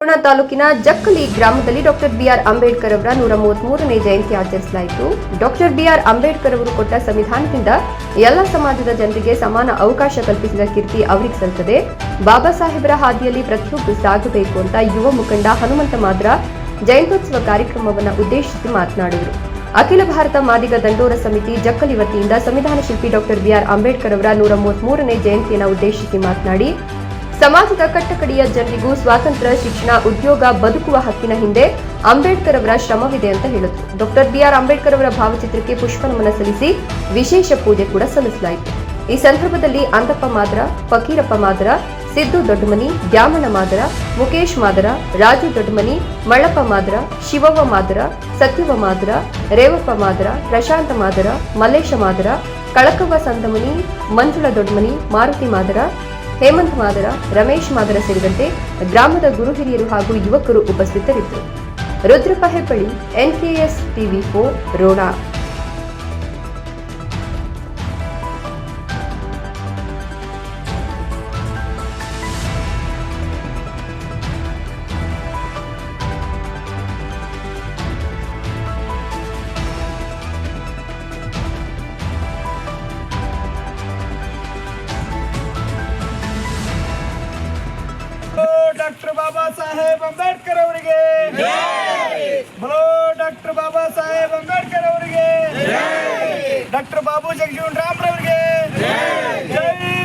Corona ತಾಲೂಕಿನ ಜಕ್ಕಲಿ ಗ್ರಾಮದಲ್ಲಿ doctor B R Ambedkar ಅವರ ನೂರ ಮೂವತ್ಮೂರನೇ ಜಯಂತಿ ಆಚರಿಸಲಾಯಿತು. ಡಾಕ್ಟರ್ ಬಿಆರ್ ಅಂಬೇಡ್ಕರ್ ಅವರು ಕೊಟ್ಟ ಸಂವಿಧಾನದಿಂದ ಎಲ್ಲ ಸಮಾಜದ ಜನರಿಗೆ ಸಮಾನ ಅವಕಾಶ ಕಲ್ಪಿಸಿದ ಕೀರ್ತಿ ಅವರಿಗೆ ಸಲ್ತದೆ. ಬಾಬಾ ಸಾಹೇಬರ ಹಾದಿಯಲ್ಲಿ ಪ್ರತಿಯೊಬ್ಬರು ಸಾಗಬೇಕು ಅಂತ ಯುವ ಮುಖಂಡ ಹನುಮಂತ ಮಾದ್ರ ಜಯಂತ್ಯೋತ್ಸವ ಕಾರ್ಯಕ್ರಮವನ್ನು ಉದ್ದೇಶಿಸಿ ಮಾತನಾಡಿದರು. ಅಖಿಲ ಭಾರತ ಮಾದಿಗ ದಂಡೋರ ಸಮಿತಿ ಜಕ್ಕಲಿ ವತಿಯಿಂದ ಸಂವಿಧಾನ ಶಿಲ್ಪಿ ಡಾಕ್ಟರ್ ಬಿಆರ್ ಅಂಬೇಡ್ಕರ್ ಅವರ ನೂರ ಮೂವತ್ಮೂರನೇ ಜಯಂತಿಯನ್ನು ಉದ್ದೇಶಿಸಿ ಮಾತನಾಡಿ ಸಮಾಜದ ಕಟ್ಟಕಡೆಯ ಜನರಿಗೂ ಸ್ವಾತಂತ್ರ್ಯ ಶಿಕ್ಷಣ ಉದ್ಯೋಗ ಬದುಕುವ ಹಕ್ಕಿನ ಹಿಂದೆ ಅಂಬೇಡ್ಕರ್ ಅವರ ಶ್ರಮವಿದೆ ಅಂತ ಹೇಳಿದರು. ಡಾಕ್ಟರ್ ಬಿಆರ್ ಅಂಬೇಡ್ಕರ್ ಅವರ ಭಾವಚಿತ್ರಕ್ಕೆ ಪುಷ್ಪ ನಮನ ಸಲ್ಲಿಸಿ ವಿಶೇಷ ಪೂಜೆ ಕೂಡ ಸಲ್ಲಿಸಲಾಯಿತು. ಈ ಸಂದರ್ಭದಲ್ಲಿ ಅಂದಪ್ಪ ಮಾದರ, ಫಕೀರಪ್ಪ ಮಾದರ, ಸಿದ್ದು ದೊಡ್ಡಮನಿ, ದ್ಯಾಮಣ್ಣ ಮಾದರ, ಮುಕೇಶ್ ಮಾದರ, ರಾಜು ದೊಡ್ಡಮನಿ, ಮಳ್ಳಪ್ಪ ಮಾದರ, ಶಿವವ್ವ ಮಾದರ ಸತ್ಯವ ಮಾದರ, ರೇವಪ್ಪ ಮಾದರ, ಪ್ರಶಾಂತ ಮಾದರ, ಮಲ್ಲೇಶ ಮಾದರ, ಕಳಕವ್ವ ಸಂದಮನಿ, ಮಂಜುಳ ದೊಡ್ಡಮನಿ, ಮಾರುತಿ ಮಾದರ ಹೇಮಂತ್ ಮಾದರ, ರಮೇಶ್ ಮಾದರ ಸೇರಿದಂತೆ ಗ್ರಾಮದ ಗುರು ಹಿರಿಯರು ಹಾಗೂ ಯುವಕರು ಉಪಸ್ಥಿತರಿದ್ದರು. Rudrappa Hebballi NKS TV four Rona. Doctor Baba Saheb Ambedkar hello doctor Baba Saheb Ambedkar doctor Babu Jagjivan Ram जय जय।